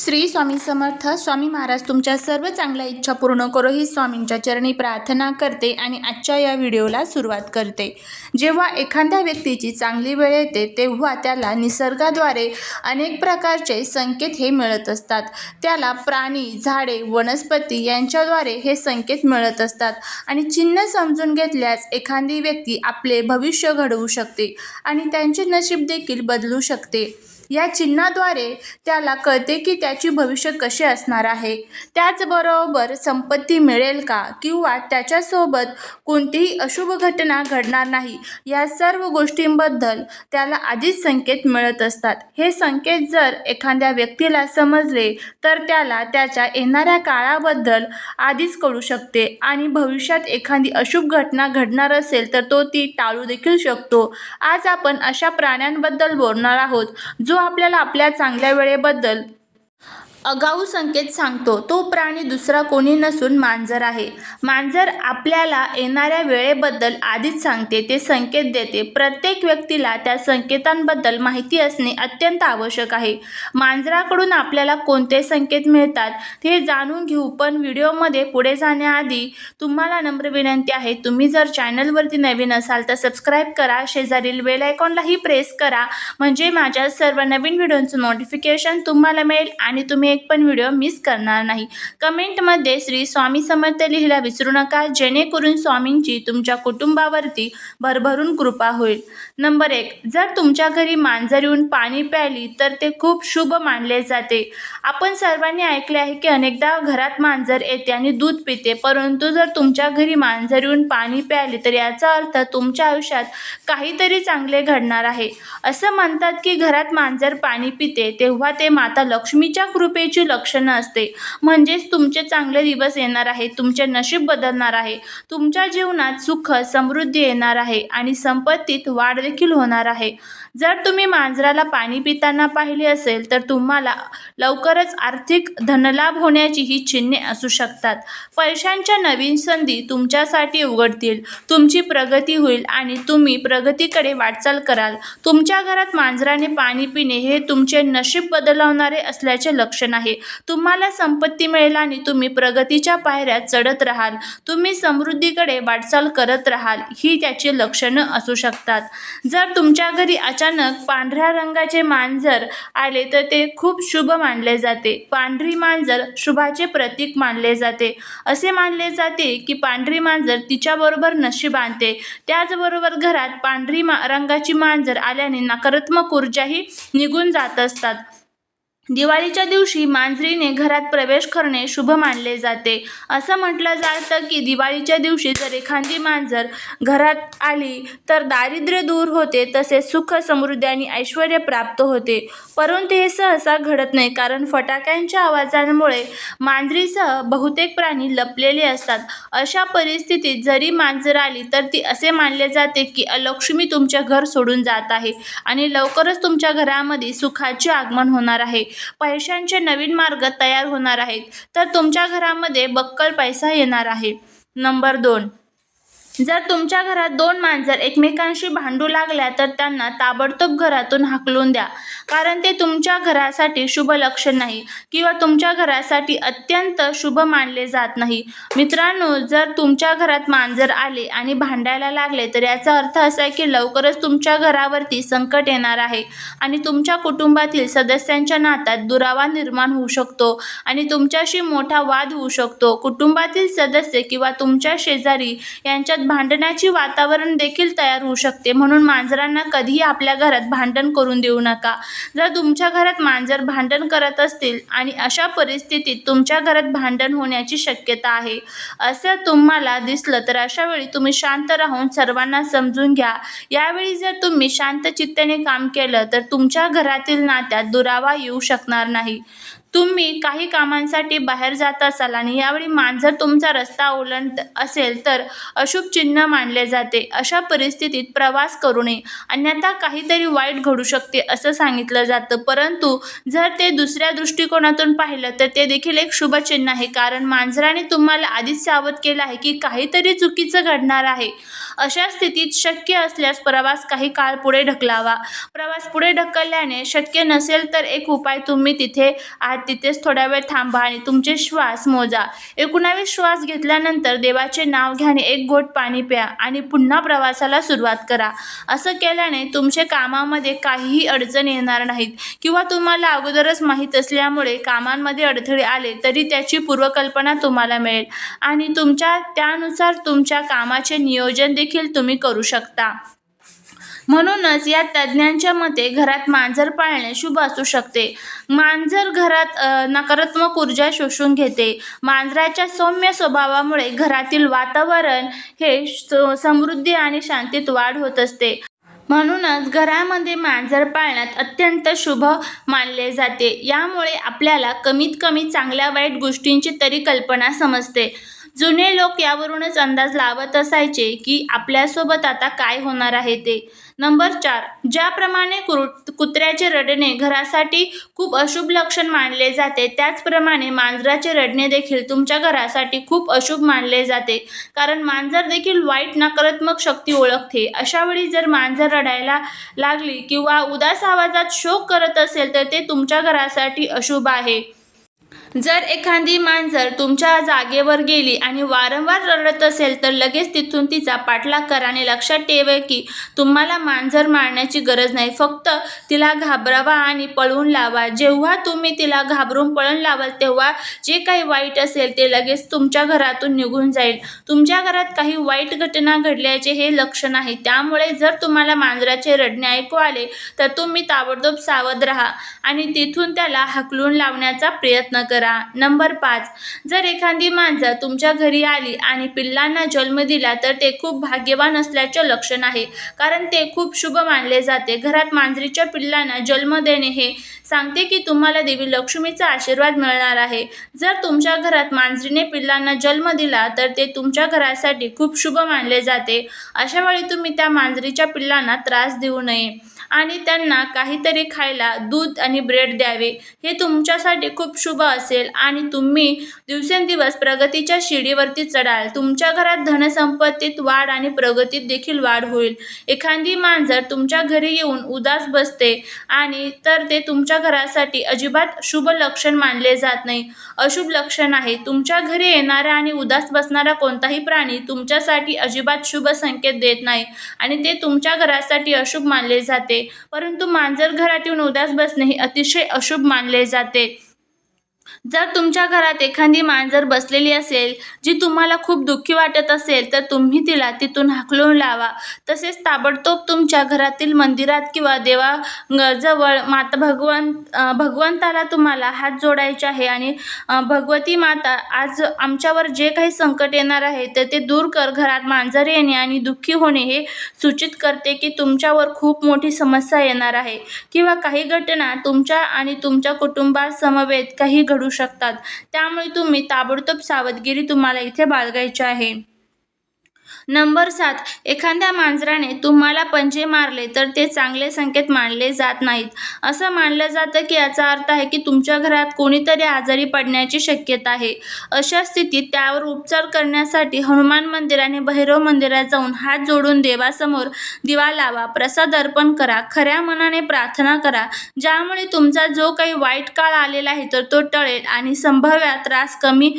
श्री स्वामी समर्थ स्वामी महाराज तुमच्या सर्व चांगल्या इच्छा पूर्ण करो ही स्वामींच्या चरणी प्रार्थना करते आणि आजच्या या व्हिडिओला सुरुवात करते. जेव्हा एखाद्या व्यक्तीची चांगली वेळ येते तेव्हा त्याला निसर्गाद्वारे अनेक प्रकारचे संकेत हे मिळत असतात. त्याला प्राणी झाडे वनस्पती यांच्याद्वारे हे संकेत मिळत असतात आणि चिन्ह समजून घेतल्यास एखादी व्यक्ती आपले भविष्य घडवू शकते आणि त्यांचे नशीब देखील बदलू शकते. या चिन्हाद्वारे त्याला कळते की त्याची भविष्य कसे असणार आहे. त्याचबरोबर संपत्ती मिळेल का किंवा त्याच्यासोबत कोणतीही अशुभ घटना घडणार नाही या सर्व गोष्टींबद्दल त्याला आधीच संकेत मिळत असतात. हे संकेत जर एखाद्या व्यक्तीला समजले तर त्याला त्याच्या येणाऱ्या काळाबद्दल आधीच कळू शकते आणि भविष्यात एखादी अशुभ घटना घडणार असेल तर तो ती टाळू देखील शकतो. आज आपण अशा प्राण्यांबद्दल बोलणार आहोत जो आपल्याला आपल्या चांगल्या वेळेबद्दल अगाऊ संकेत सांगतो तो प्राणी दुसरा कोणी नसून मांजर आहे. मांजर आपल्याला येणाऱ्या वेळेबद्दल आधीच सांगते ते संकेत देते. प्रत्येक व्यक्तीला त्या संकेतांबद्दल माहिती असणे अत्यंत आवश्यक आहे. मांजराकडून आपल्याला कोणते संकेत मिळतात ते जाणून घेऊ पण व्हिडिओमध्ये पुढे जाण्याआधी तुम्हाला नम्र विनंती आहे तुम्ही जर चॅनलवरती नवीन असाल तर सबस्क्राईब करा शेजारील बेल आयकॉनलाही प्रेस करा म्हणजे माझ्या सर्व नवीन व्हिडिओंचं नोटिफिकेशन तुम्हाला मिळेल आणि तुम्ही एक पण व्हिडिओ मिस करणार नाही. कमेंटमध्ये श्री स्वामी समर्थ लिहिला विसरू नका जेणेकरून स्वामींची तुमच्या कुटुंबावरती भरभरून कृपा होईल. नंबर एक जर तुमच्या घरी मांजर येऊन पाणी प्यायली तर ते खूप शुभ मानले जाते. आपण सर्वांनी ऐकले आहे की अनेकदा घरात मांजर येते आणि दूध पिते परंतु जर तुमच्या घरी मांजर येऊन पाणी प्यायले तर याचा अर्थ तुमच्या आयुष्यात काहीतरी चांगले घडणार आहे. असं म्हणतात की घरात मांजर पाणी पिते तेव्हा ते माता लक्ष्मीच्या कृपे कृपेची लक्षणं असते. म्हणजेच तुमचे चांगले दिवस येणार आहे तुमचे नशीब बदलणार आहे. तुमच्या जीवनात सुख समृद्धी येणार आहे आणि संपत्तीत वाढ देखील होणार आहे. जर तुम्ही मांजराला पाणी पिताना पाहिले असेल तर तुम्हाला लवकरच आर्थिक धनलाभ होण्याची ही चिन्हे असू शकतात. पैशांच्या नवीन संधी तुमच्यासाठी उघडतील. तुमची प्रगती होईल आणि तुम्ही प्रगतीकडे वाटचाल कराल. तुमच्या घरात मांजराने पाणी पिणे हे तुमचे नशीब बदलवणारे असल्याचे लक्षण आहे. तुम्हाला संपत्ती मिळेल आणि तुम्ही प्रगतीच्या पायऱ्या चढत राहाल. तुम्ही समृद्धीकडे वाटचाल करत राहाल. ही त्याची लक्षणं असू शकतात. जर तुमच्या घरी अचानक पांढऱ्या रंगाचे मांजर आले तर ते खूप शुभ मानले जाते. पांढरी मांजर शुभाचे प्रतीक मानले जाते. असे मानले जाते की पांढरी मांजर तिच्याबरोबर नशीब आणते. त्याचबरोबर घरात पांढरी मा रंगाची मांजर आल्याने नकारात्मक ऊर्जाही निघून जात असतात. दिवाळीच्या दिवशी मांजरीने घरात प्रवेश करणे शुभ मानले जाते. असं म्हटलं जातं की दिवाळीच्या दिवशी जर एखादी मांजर घरात आली तर दारिद्र्य दूर होते तसेच सुख समृद्धी आणि ऐश्वर प्राप्त होते. परंतु हे सहसा घडत नाही कारण फटाक्यांच्या आवाजांमुळे मांजरीसह बहुतेक प्राणी लपलेले असतात. अशा परिस्थितीत जरी मांजर आली तर ती असे मानले जाते की अलक्ष्मी तुमच्या घर सोडून जात आहे आणि लवकरच तुमच्या घरामध्ये सुखाचे आगमन होणार आहे. पैशांचे नवीन मार्ग तयार होणार आहेत. तर तुमच्या घरामध्ये बक्कल पैसा येणार आहे. नंबर दोन जर तुमच्या घरात दोन मांजर एकमेकांशी भांडू लागल्या तर त्यांना ताबडतोब घरातून हाकलून द्या. कारण ते तुमच्या घरासाठी शुभ लक्षण नाही किंवा तुमच्या घरासाठी अत्यंत शुभ मानले जात नाही. मित्रांनो जर तुमच्या घरात मांजर आले आणि भांडायला लागले तर याचा अर्थ असा आहे की लवकरच तुमच्या घरावरती संकट येणार आहे आणि तुमच्या कुटुंबातील सदस्यांच्या नात्यात दुरावा निर्माण होऊ शकतो आणि तुमच्याशी मोठा वाद होऊ शकतो. कुटुंबातील सदस्य किंवा तुमच्या शेजारी यांच्यात भांडणाची वातावरण देखील तयार होऊ शकते. म्हणून मांजरांना कधीही आपल्या घरात भांडण करून देऊ नका. जर तुमच्या घरात मांजर भांडण करत असतील आणि अशा परिस्थितीत तुमच्या घरात भांडण होण्याची शक्यता आहे असं तुम्हाला दिसलं तर अशा वेळी तुम्ही शांत राहून सर्वांना समजून घ्या. यावेळी जर तुम्ही शांत चित्ताने काम केलं तर तुमच्या घरातील नात्यात दुरावा येऊ शकणार नाही. तुम्ही काही कामांसाठी बाहेर जात असाल आणि यावेळी मांजर तुमचा रस्ता ओलांडत असेल तर अशुभ चिन्ह मानले जाते. अशा परिस्थितीत प्रवास करू नये. अन्यथा काहीतरी वाईट घडू शकते असं सांगितलं जातं. परंतु जर ते दुसऱ्या दृष्टिकोनातून पाहिलं तर ते देखील एक शुभ चिन्ह आहे. कारण मांजराने तुम्हाला आधीच सावध केलं आहे की काहीतरी चुकीचं घडणार आहे. अशा स्थितीत शक्य असल्यास प्रवास काही काळ पुढे ढकलावा. प्रवास पुढे ढकलल्याने शक्य नसेल तर एक उपाय तुम्ही तिथे आहात. तिथेच थोडा वेळ थांबा आणि तुमचे श्वास मोजा. एकोणावीस श्वास घेतल्यानंतर देवाचे नाव घ्या आणि एक घोट पाणी प्या आणि पुन्हा प्रवासाला सुरुवात करा. असं केल्याने तुमचे कामामध्ये काहीही अडचण येणार नाहीत किंवा तुम्हाला अगोदरच माहीत असल्यामुळे कामांमध्ये अडथळे आले तरी त्याची पूर्वकल्पना तुम्हाला मिळेल. आणि तुमच्या त्यानुसार तुमच्या कामाचे नियोजन देखील तुम्ही करू शकता. म्हणूनच या तज्ज्ञांच्या मते घरात मांजर पाळणे शुभ असू शकते. मांजर घरात नकारात्मक ऊर्जा शोषून घेते. मांजराच्या सौम्य स्वभावामुळे घरातील वातावरण हे समृद्धी आणि शांतीत वाढ होत असते. म्हणूनच घरामध्ये मांजर पाळण्यात अत्यंत शुभ मानले जाते. यामुळे आपल्याला कमीत कमी चांगल्या वाईट गोष्टींची तरी कल्पना समजते. जुने लोक यावरूनच अंदाज लावत असायचे की आपल्यासोबत आता काय होणार आहे ते. नंबर चार ज्याप्रमाणे कुरु कुत्र्याचे रडणे घरासाठी खूप अशुभ लक्षण मानले जाते त्याचप्रमाणे मांजराचे रडणे देखील तुमच्या घरासाठी खूप अशुभ मानले जाते. कारण मांजर देखील वाईट नकारात्मक शक्ती ओळखते. अशावेळी जर मांजर रडायला लागली किंवा उदास आवाजात शोक करत असेल तर ते तुमच्या घरासाठी अशुभ आहे. जर एखादी मांजर तुमच्या जागेवर गेली आणि वारंवार रडत असेल तर लगेच तिथून तिचा पाठलाग करा आणि लक्षात ठेवा की तुम्हाला मांजर मारण्याची गरज नाही. फक्त तिला घाबरावा आणि पळवून लावा. जेव्हा तुम्ही तिला घाबरून पळून लावाल तेव्हा जे काही वाईट असेल ते लगेच तुमच्या घरातून निघून जाईल. तुमच्या घरात काही वाईट घटना घडल्याचे हे लक्षण आहे. त्यामुळे जर तुम्हाला मांजराचे रडणे ऐकू आले तर तुम्ही ताबडतोब सावध राहा आणि तिथून त्याला हकलून लावण्याचा प्रयत्न करा. नंबर पाच जर एखादी मांजर तुमच्या घरी आली आणि पिल्लांना जन्म दिला तर ते खूप भाग्यवान असल्याचे लक्षण आहे. कारण ते खूप शुभ मानले जाते. घरात मांजरीच्या पिल्लांना जन्म देणे हे सांगते की तुम्हाला देवी लक्ष्मीचा आशीर्वाद मिळणार आहे. जर तुमच्या घरात मांजरीने पिल्लांना जन्म दिला तर ते तुमच्या घरासाठी खूप शुभ मानले जाते. अशा वेळी तुम्ही त्या मांजरीच्या पिल्लांना त्रास देऊ नये. आणि त्यांना काहीतरी खायला दूध आणि ब्रेड द्यावे. हे तुमच्यासाठी खूप शुभ असेल आणि तुम्ही दिवसेंदिवस प्रगतीच्या शिडीवरती चढाल. तुमच्या घरात धनसंपत्तीत वाढ आणि प्रगतीत देखील वाढ होईल. एखादी मांजर तुमच्या घरी येऊन उदास बसते आणि तर ते तुमच्या घरासाठी अजिबात शुभ लक्षण मानले जात नाही. अशुभ लक्षण आहे तुमच्या घरी येणारा आणि उदास बसणारा कोणताही प्राणी तुमच्यासाठी अजिबात शुभ संकेत देत नाही आणि ते तुमच्या घरासाठी अशुभ मानले जाते. परंतु मांजर घरात येऊन उदास बसणे हे अतिशय अशुभ मानले जाते. जर तुमच्या घरात एखादी मांजर बसलेली असेल जी तुम्हाला खूप दुःखी वाटत असेल तर तुम्ही तिला तिथून हाकलून लावा. तसेच ताबडतोब तुमच्या घरातील मंदिरात किंवा देवा जवळ माता भगवंत भगवंताला तुम्हाला हात जोडायचे आहे आणि भगवती माता आज आमच्यावर जे काही संकट येणार आहे तर ते दूर कर. घरात मांजर येणे आणि दुःखी होणे हे सूचित करते की तुमच्यावर खूप मोठी समस्या येणार आहे. किंवा काही घटना तुमच्या आणि तुमच्या कुटुंबासमवेत काही घड शकतात. त्यामुळे तुम्ही ताबडतोब सावधगिरी तुम्हाला इथे बाळगायची आहे. नंबर सात. एखाद्या मांजराने तुम्हाला पंजे मारले तर ते चांगले संकेत मानले जात नाहीत. असं मानलं जातं की याचा अर्थ आहे की तुमच्या घरात कोणीतरी आजारी पडण्याची शक्यता आहे. अशा स्थितीत त्यावर उपचार करण्यासाठी हनुमान मंदिर आणि भैरव मंदिरात जाऊन हात जोडून देवासमोर दिवा लावा प्रसाद अर्पण करा खऱ्या मनाने प्रार्थना करा. ज्यामुळे तुमचा जो काही वाईट काळ आलेला आहे तर तो टळेल आणि संभाव्य त्रास कमी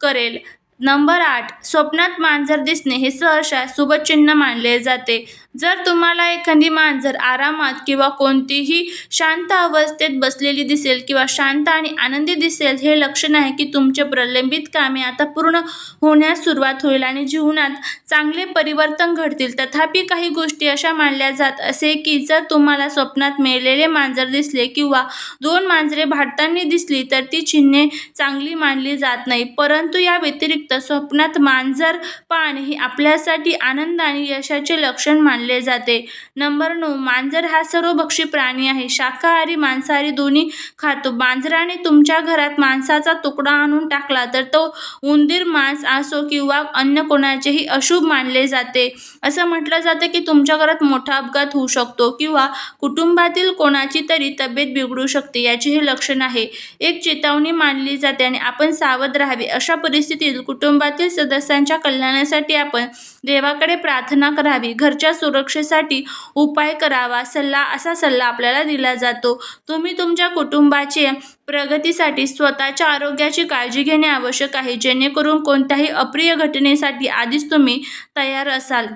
करेल. नंबर आठ स्वप्नात मांजर दिसणे हे सहसा शुभचिन्ह मानले जाते. जर तुम्हाला एखादी मांजर आरामात किंवा कोणतीही शांत अवस्थेत बसलेली दिसेल किंवा शांत आणि आनंदी दिसेल हे लक्षण आहे की तुमचे प्रलंबित कामे आता पूर्ण होण्यास सुरुवात होईल आणि जीवनात चांगले परिवर्तन घडतील. तथापि काही गोष्टी अशा मानल्या जात असे की जर तुम्हाला स्वप्नात मेलेले मांजर दिसले किंवा दोन मांजरे भारतांनी दिसली तर ती चिन्हे चांगली मानली जात नाही. परंतु या व्यतिरिक्त स्वप्नात मांजर पाहणे ही आपल्यासाठी आनंद आणि यशाचे लक्षण मानले मानले जाते. नंबर नऊ मांजर हा सर्वभक्षी प्राणी आहे. शाकाहारी मांसाहारी दोन्ही खातो. मांजराने तुमच्या घरात मांसाचा तुकडा आणून टाकला तर तो उंदीर मांस असो किंवा अन्य कोणाचेही अशुभ मानले जाते. असं म्हटलं जातं की तुमच्या घरात मोठा अपघात होऊ शकतो किंवा कुटुंबातील कोणाची तरी तब्येत बिघडू शकते याचे हे लक्षण आहे. एक चेतावणी मानली जाते आणि आपण सावध राहावे. अशा परिस्थितीत कुटुंबातील सदस्यांच्या कल्याणासाठी आपण देवाकडे प्रार्थना करावी. घरच्या सुरक्षेसाठी उपाय करावा सल्ला असा सल्ला आपल्याला दिला जातो. तुम्ही तुमच्या कुटुंबाचे प्रगतीसाठी स्वतःच्या आरोग्याची काळजी घेणे आवश्यक आहे जेणेकरून कोणत्याही अप्रिय घटनेसाठी आधीच तुम्ही तयार असाल.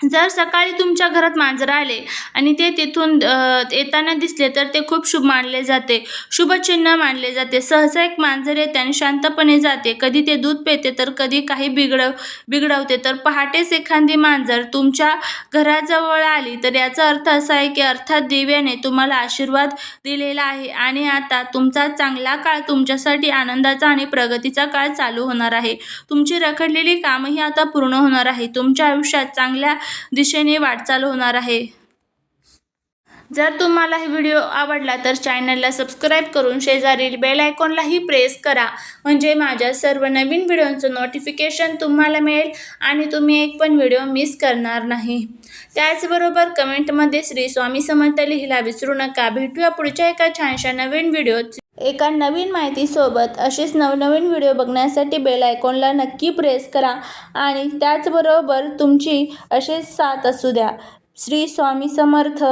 जर सकाळी तुमच्या घरात मांजर आले आणि ते तिथून येताना दिसले तर ते खूप शुभ मानले जाते. शुभचिन्ह मानले जाते. सहसा एक मांजर येते आणि शांतपणे जाते. कधी ते दूध पिते तर कधी काही बिघडव बिघडवते. तर पहाटेच एखादी मांजर तुमच्या घराजवळ आली तर याचा अर्थ असा आहे की अर्थात देव्याने तुम्हाला आशीर्वाद दिलेला आहे आणि आता तुमचा चांगला काळ तुमच्यासाठी आनंदाचा आणि प्रगतीचा काळ चालू होणार आहे. तुमची रखडलेली कामही आता पूर्ण होणार आहे. तुमच्या आयुष्यात चांगल्या दिशेने वाटचाल होणार आहे. जर तुम्हाला हे व्हिडिओ आवडला तर चॅनलला सबस्क्राईब करून शेजारील बेल आयकॉनलाही प्रेस करा. म्हणजे माझ्या सर्व नवीन व्हिडिओंचं नोटिफिकेशन तुम्हाला मिळेल आणि तुम्ही एक पण व्हिडिओ मिस करणार नाही. त्याचबरोबर कमेंटमध्ये श्री स्वामी समर्थ लिहिला विसरू नका. भेटूया पुढच्या एका छानशा नवीन व्हिडिओ एका नवीन माहितीसोबत असेच नवनवीन व्हिडिओ बघण्यासाठी बेल आयकॉनला नक्की प्रेस करा आणि त्याचबरोबर तुमची असेच साथ असू द्या. श्री स्वामी समर्थ.